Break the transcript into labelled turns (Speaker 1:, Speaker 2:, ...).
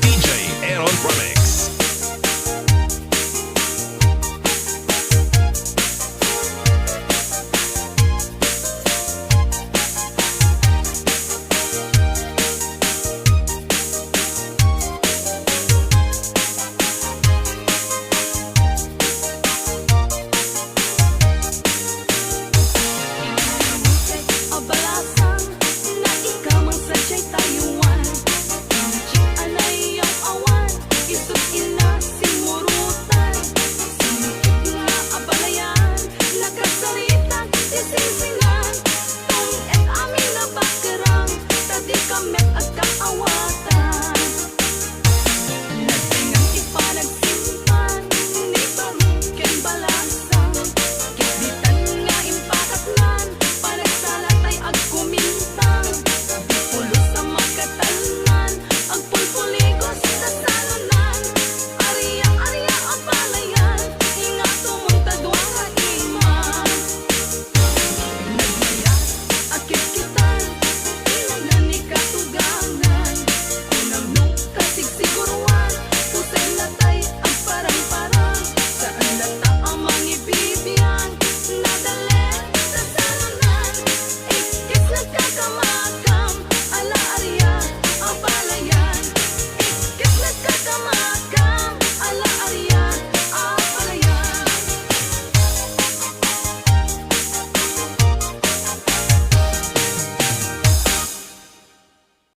Speaker 1: DJ Aaron Promise.